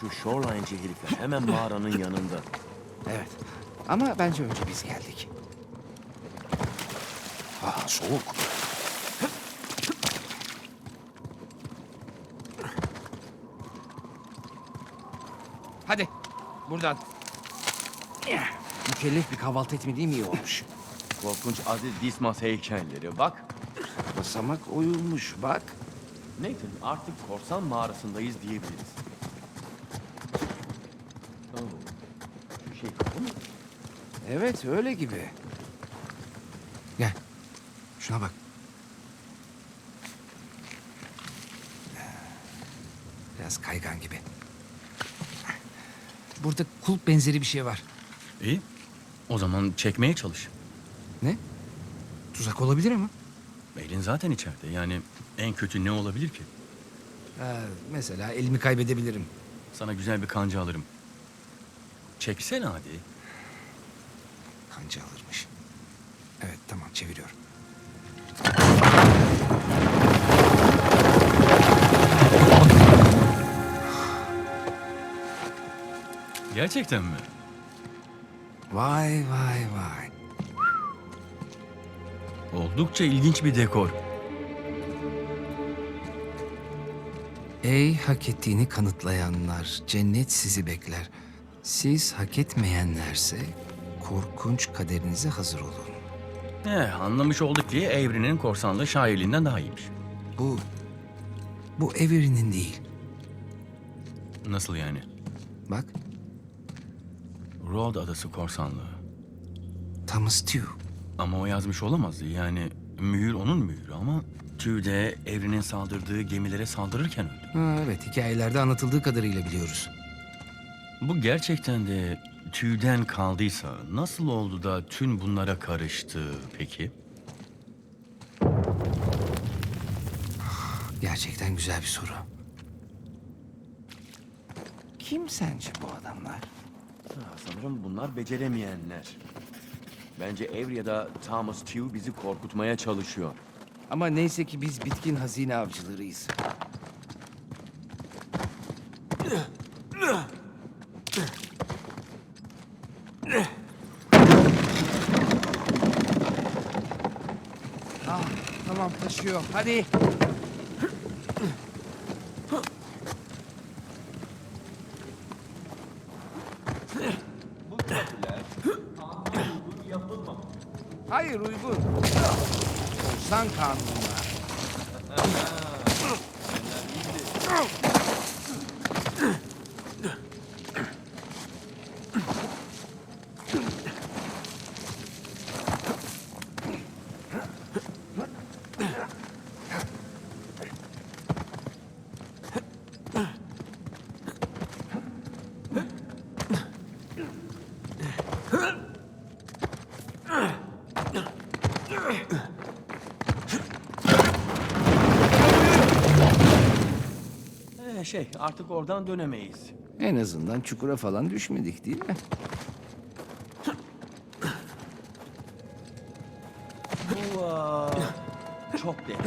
Şu Shoreline'ci herifler hemen mağaranın yanında. Evet. Ama bence önce biz geldik. Ha soğuk. Hadi. Buradan. Mükellef bir kahvaltı etmediğim iyi olmuş. Korkunç Aziz Dismas heykelleri. Bak. Basamak oyulmuş bak. Nathan artık korsan mağarasındayız diyebiliriz. Şu şey kapı mı? Evet öyle gibi. Gel. Şuna bak. Biraz kaygan gibi. Burada kulp benzeri bir şey var. İyi. O zaman çekmeye çalış. Ne? Tuzak olabilir mi? Elin zaten içeride. Yani en kötü ne olabilir ki? Ha, mesela elimi kaybedebilirim. Sana güzel bir kanca alırım. Çeksene hadi. Kanca alırmış. Evet tamam çeviriyorum. Gerçekten mi? Vay vay vay. Oldukça ilginç bir dekor. Ey hak ettiğini kanıtlayanlar, cennet sizi bekler. Siz hak etmeyenlerse korkunç kaderinize hazır olun. Eh, anlamış olduk ki Evren'in korsanlığı şairliğinden daha iyiymiş. Bu, bu Avery'nin değil. Nasıl yani? Bak, Rhodes Adası korsanlığı. Thomas Tew. Ama o yazmış olamaz. Yani mühür onun mühürü ama Tüy de Evren'in saldırdığı gemilere saldırırken öldü. Ha, evet, hikayelerde anlatıldığı kadarıyla biliyoruz. Bu gerçekten de tüyden kaldıysa nasıl oldu da tüm bunlara karıştı peki? Gerçekten güzel bir soru. Kim sence bu adamlar? Ha, sanırım bunlar beceremeyenler. Bence Avery ya da Thomas Tew bizi korkutmaya çalışıyor. Ama neyse ki biz bitkin hazine avcılarıyız. Ah, tamam taşıyor. Hadi. Hayır uygun. Korsan kanununa. Ee, şey artık oradan dönemeyiz. En azından çukura falan düşmedik değil mi? Bu aa, çok derin.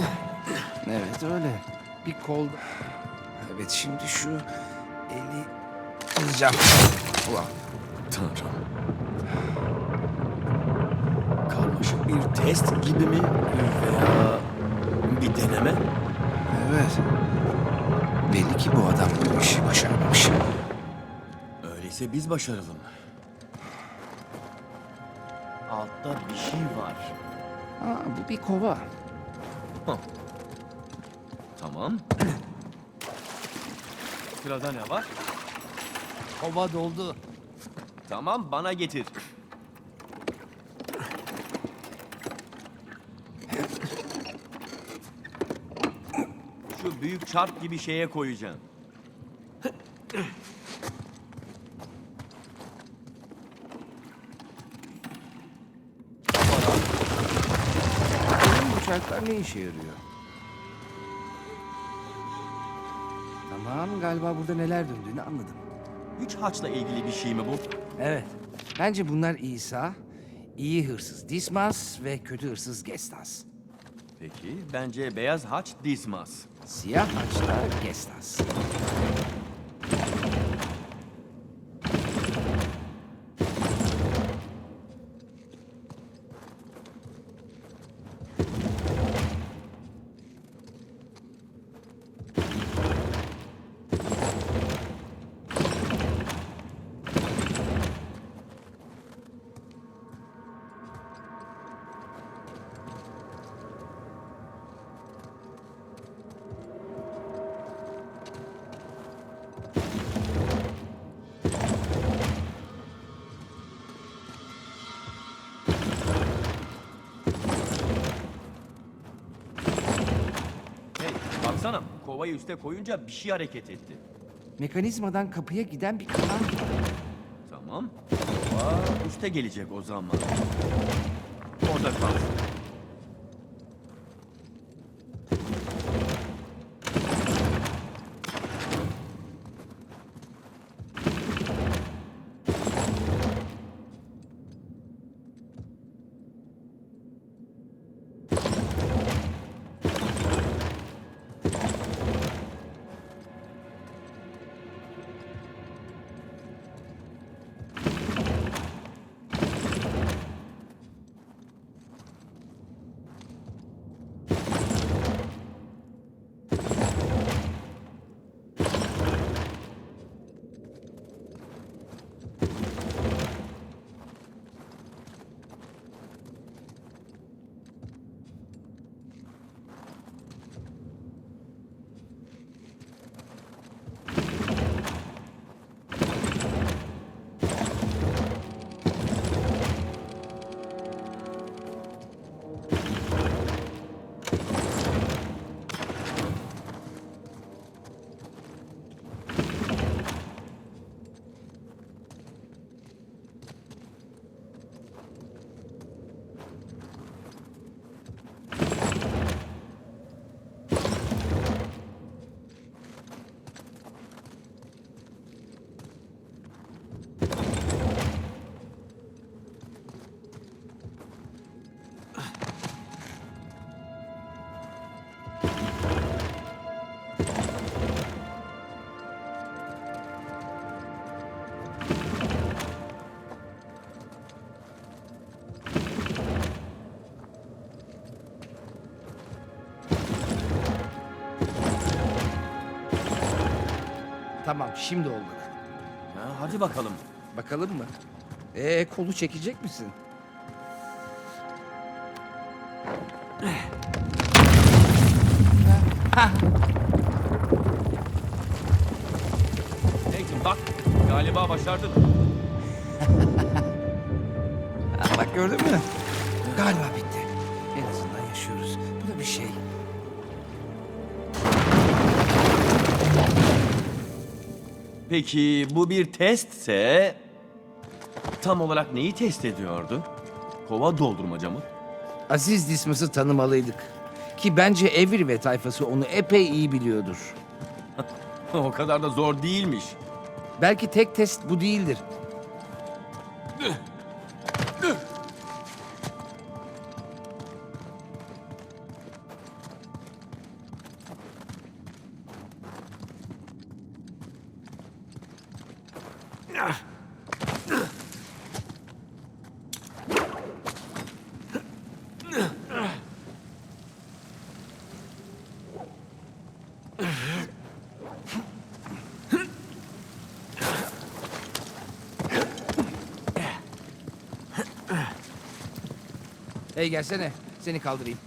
Evet öyle. Bir kol... Evet şimdi şu eli alacağım. Ulan. Tanrım. Karmaşık bir test gibi mi? Veya bir deneme? Evet. Belli ki bu adam bu işi başarmamış. Öyleyse biz başaralım. Altta bir şey var. Aa, bu bir kova. Tamam. Sırada ne var? Kova doldu. Tamam bana getir. Büyük çarp gibi şeye koyacağım. Benim bu çarklar ne işe yarıyor? Tamam galiba burada neler döndüğünü anladım. Üç haçla ilgili bir şey mi bu? Evet. Bence bunlar İsa, iyi hırsız Dismas ve kötü hırsız Gestas. Peki, bence beyaz haç Dismas. Siyah haçlar Gestas. Baksana kovayı üste koyunca bir şey hareket etti. Mekanizmadan kapıya giden bir kanal. Tamam. Kova üste gelecek o zaman. Orada kalsın. Tamam şimdi oldu. Ha, hadi bakalım. Bakalım mı? Ee kolu çekecek misin? Nathan bak galiba başardın. Ha, bak gördün mü? Galiba bitti. Peki bu bir testse tam olarak neyi test ediyordu? Kova doldurmaca mı? Aziz Dismas'ı tanımalıydık. Ki bence Evri ve tayfası onu epey iyi biliyordur. o kadar da zor değilmiş. Belki tek test bu değildir. Hey gelsene. Seni kaldırayım.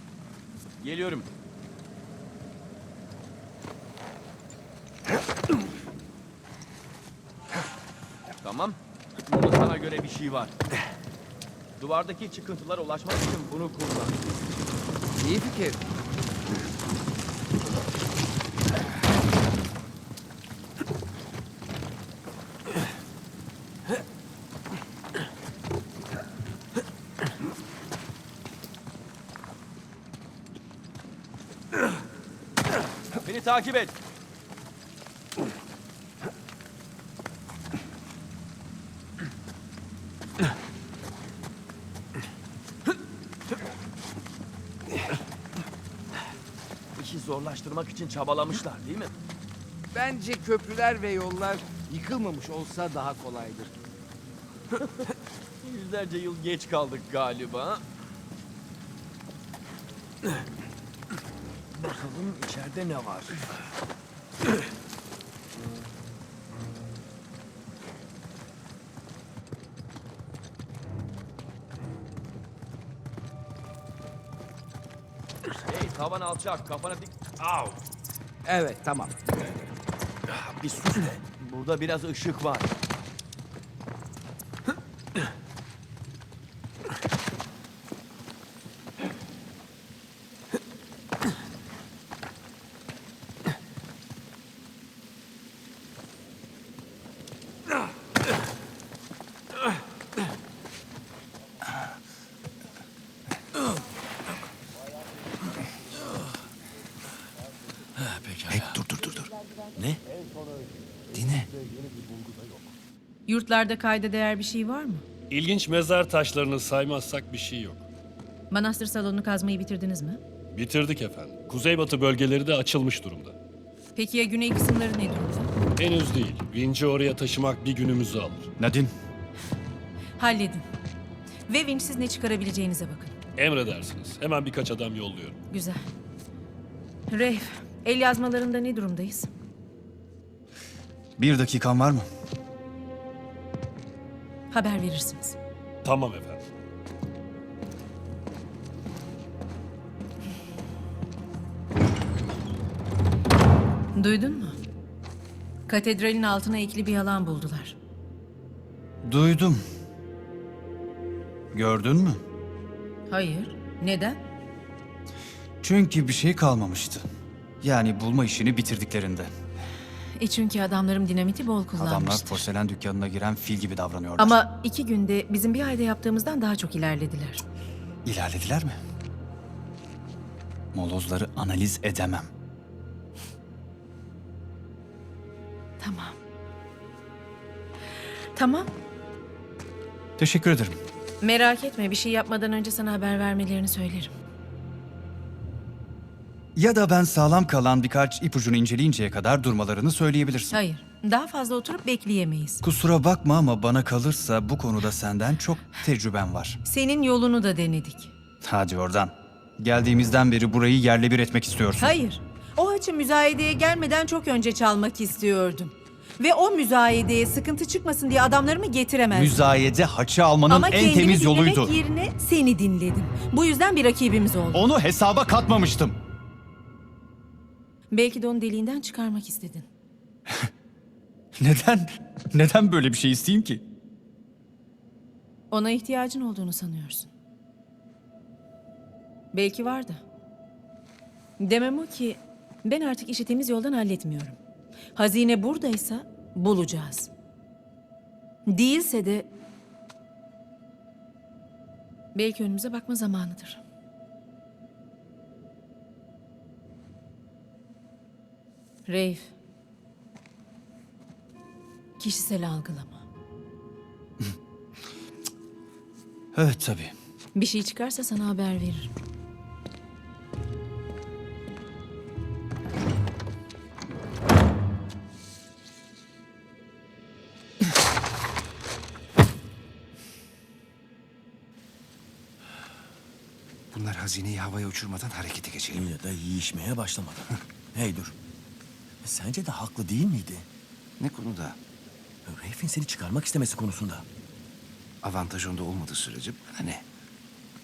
Geliyorum. Tamam. Burada sana göre bir şey var. Duvardaki çıkıntılara ulaşmak için bunu kullan. İyi fikir. Beni takip et. İşi zorlaştırmak için çabalamışlar değil mi? Bence köprüler ve yollar yıkılmamış olsa daha kolaydır. Yüzlerce yıl geç kaldık galiba. Bakalım içeride ne var? Hey tavan alçak kafana dik... Au! Evet tamam. Bir sus. Burada biraz ışık var. Yurtlarda kayda değer bir şey var mı? İlginç mezar taşlarını saymazsak bir şey yok. Manastır salonunu kazmayı bitirdiniz mi? Bitirdik efendim. Kuzeybatı bölgeleri de açılmış durumda. Peki ya güney kısımları ne durumda? Henüz değil. Vinci oraya taşımak bir günümüzü alır. Nadine, Halledin. Ve vinçsiz ne çıkarabileceğinize bakın. Emredersiniz. Hemen birkaç adam yolluyorum. Güzel. Reif, el yazmalarında ne durumdayız? bir dakikan var mı? Haber verirsiniz. Tamam efendim. Duydun mu? Katedralin altına ekli bir alan buldular. Duydum. Gördün mü? Hayır. Neden? Çünkü bir şey kalmamıştı. Yani bulma işini bitirdiklerinde. E çünkü adamlarım dinamiti bol Adamlar kullanmıştır. porselen dükkanına giren fil gibi davranıyorlar. Ama iki günde bizim bir ayda yaptığımızdan daha çok ilerlediler. İlerlediler mi? Molozları analiz edemem. Tamam. Tamam. Teşekkür ederim. Merak etme bir şey yapmadan önce sana haber vermelerini söylerim. Ya da ben sağlam kalan birkaç ipucunu inceleyinceye kadar durmalarını söyleyebilirsin. Hayır. Daha fazla oturup bekleyemeyiz. Kusura bakma ama bana kalırsa bu konuda senden çok tecrüben var. Senin yolunu da denedik. Hadi oradan. Geldiğimizden beri burayı yerle bir etmek istiyorsun. Hayır. O açı müzayedeye gelmeden çok önce çalmak istiyordum. Ve o müzayedeye sıkıntı çıkmasın diye adamlarımı getiremezdim. Müzayede haçı almanın Ama en kendimi temiz dinlemek yoluydu. yerine seni dinledim. Bu yüzden bir rakibimiz oldu. Onu hesaba katmamıştım. Belki de onu deliğinden çıkarmak istedin. Neden? Neden böyle bir şey isteyeyim ki? Ona ihtiyacın olduğunu sanıyorsun. Belki vardı. Demem o ki ben artık işi temiz yoldan halletmiyorum. Hazine buradaysa bulacağız. Değilse de belki önümüze bakma zamanıdır. Reif. Kişisel algılama. Evet tabii. Bir şey çıkarsa sana haber veririm. Bunlar hazineyi havaya uçurmadan harekete geçelim. Ya da yiyişmeye başlamadan. hey dur. Sence de haklı değil miydi? Ne konuda? Reif'in seni çıkarmak istemesi konusunda. Avantaj onda olmadığı sürece bana ne?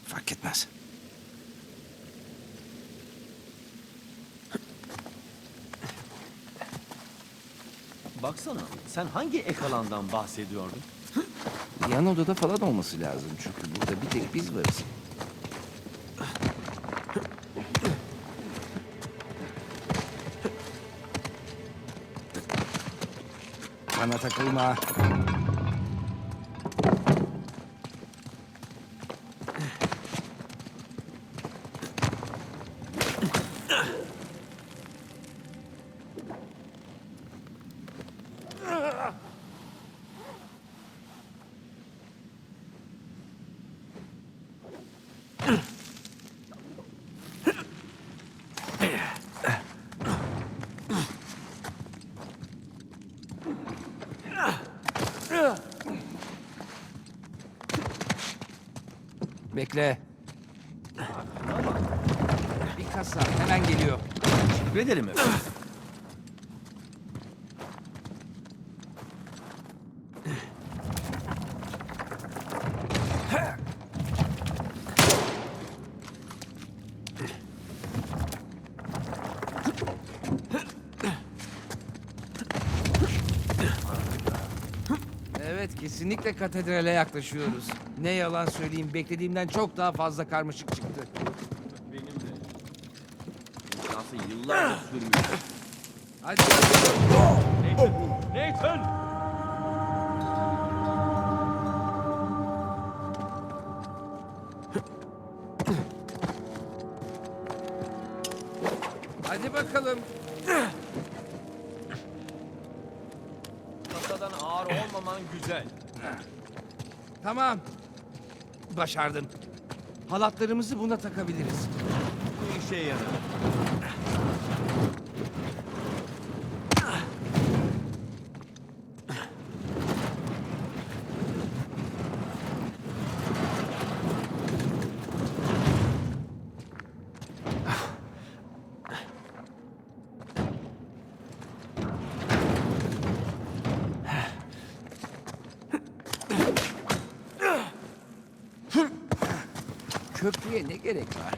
Fark etmez. Baksana sen hangi ek alandan bahsediyordun? Yan odada falan olması lazım çünkü burada bir tek biz varız. Bana takılma. Bekle. Bir kasa hemen geliyor. Teşekkür ederim efendim. Kesinlikle katedrale yaklaşıyoruz. Ne yalan söyleyeyim beklediğimden çok daha fazla karmaşık çıktı. Nasıl yıllarca sürmüş. Hadi. Nathan! Hadi bakalım. Kasadan ağır olmaman güzel. Tamam. Başardın. Halatlarımızı buna takabiliriz. Bu işe yarar. Köprüye ne gerek var?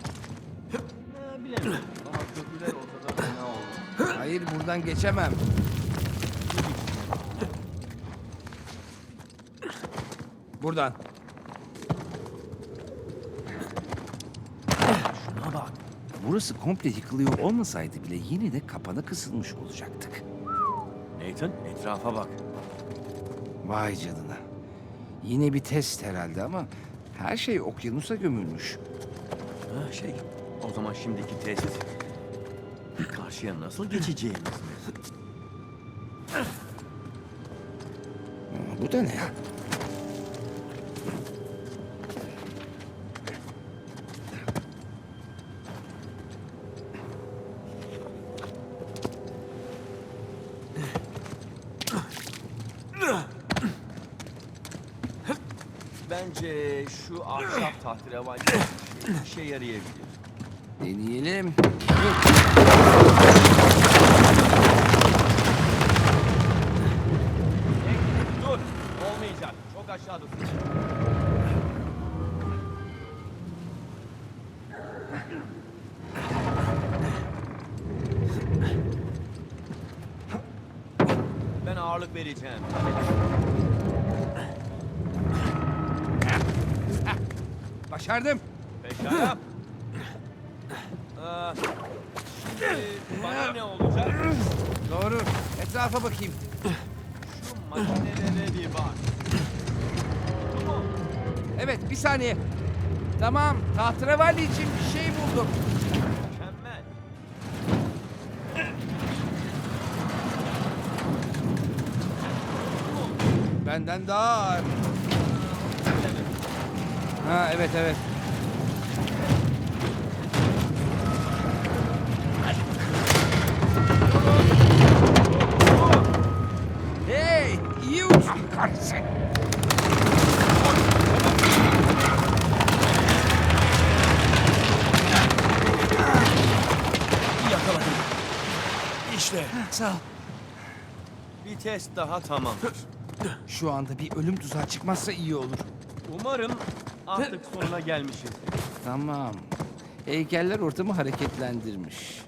Bilemiyorum ama köprüler ortada fena oldu. Hayır buradan geçemem. Buradan. Şuna bak. Burası komple yıkılıyor olmasaydı bile yine de kapana kısılmış olacaktık. Nathan etrafa bak. Vay canına. Yine bir test herhalde ama her şey okyanusa gömülmüş. Ha şey, o zaman şimdiki test. Karşıya nasıl geçeceğimiz mi? Bu da ne şey işe yarayabilir. Deneyelim. Dur, olmayacak. Çok aşağıdasın. Ben ağırlık vereceğim. Başardım. Pekala. Aa, şimdi bana ne olacak? Doğru. Etrafa bakayım. Şu makinelere bir bak. Tamam. Evet bir saniye. Tamam. Tahterevalli için bir şey buldum. Mükemmel. Benden daha ağır. Ha evet evet. Hey, iyi uçtun kardeşim. İşte. Sağ ol. Bir test daha tamamdır. Şu anda bir ölüm tuzağı çıkmazsa iyi olur. Umarım artık sonuna gelmişiz. Tamam. Heykeller ortamı hareketlendirmiş.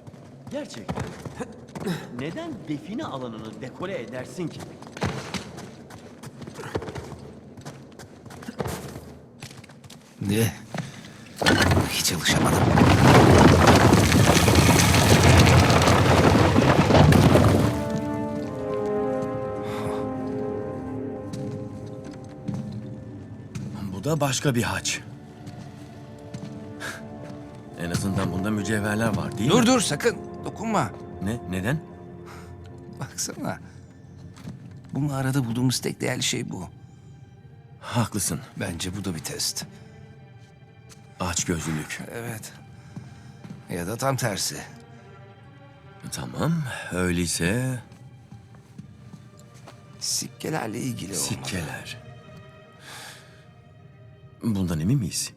Gerçekten. Neden define alanını dekore edersin ki? Ne? Hiç alışamadım. Da başka bir haç. En azından bunda mücevherler var değil Dur mi? dur sakın dokunma. Ne? Neden? Baksana. Bu mağarada bulduğumuz tek değerli şey bu. Haklısın. Bence bu da bir test. Aç gözlülük. Evet. Ya da tam tersi. Tamam. Öyleyse Sikkelerle ilgili olmalı. sikkeler. Bundan emin miyiz?